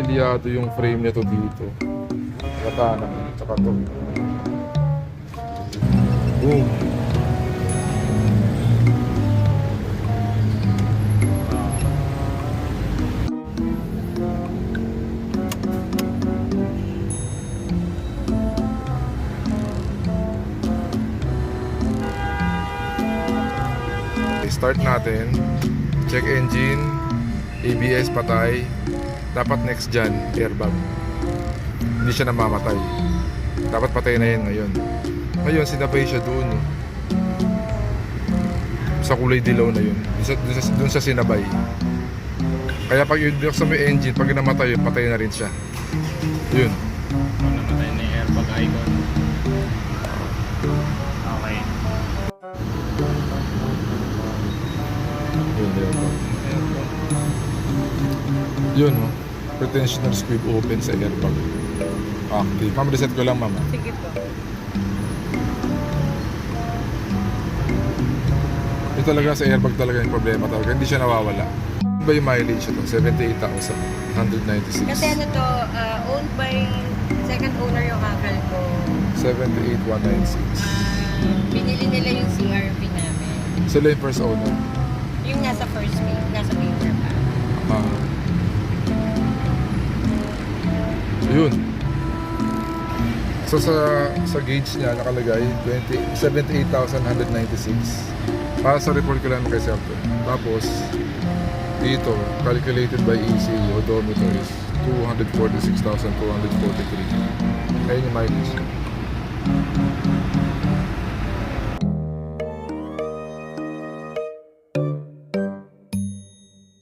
detalyado yung frame nito dito. Gata naman, tsaka to. Boom. Start natin. Check engine. ABS patay. Dapat next gen airbag. Hindi siya namamatay. Dapat patay na yan ngayon. Ngayon, sinabay siya doon. Sa kulay dilaw na yun. Dun sa, dun sa, sinabay. Kaya pag yun sa may engine, pag namatay yun, patay na rin siya. Yun. Kung namatay na yung airbag icon. Okay. Yun, airbag. Yun, no? Pretensional squib open sa airbag. Active. Ma'am, reset ko lang, ma'am. ah. Sige po. Yung talaga sa airbag talaga yung problema talaga. Hindi siya nawawala. Ano ba yung mileage ito? 78,000. 196. Kasi ano to, uh, owned by second owner yung uncle ko. 78,196. Ah, binili nila yung CRV namin. Sila yung first owner. Yung nasa first nasa Yun. So sa sa gauge niya nakalagay 20 78,196. Para sa report ko lang kay Sir to. Tapos dito calculated by ECU odometer is 246,243. Ayun yung mileage.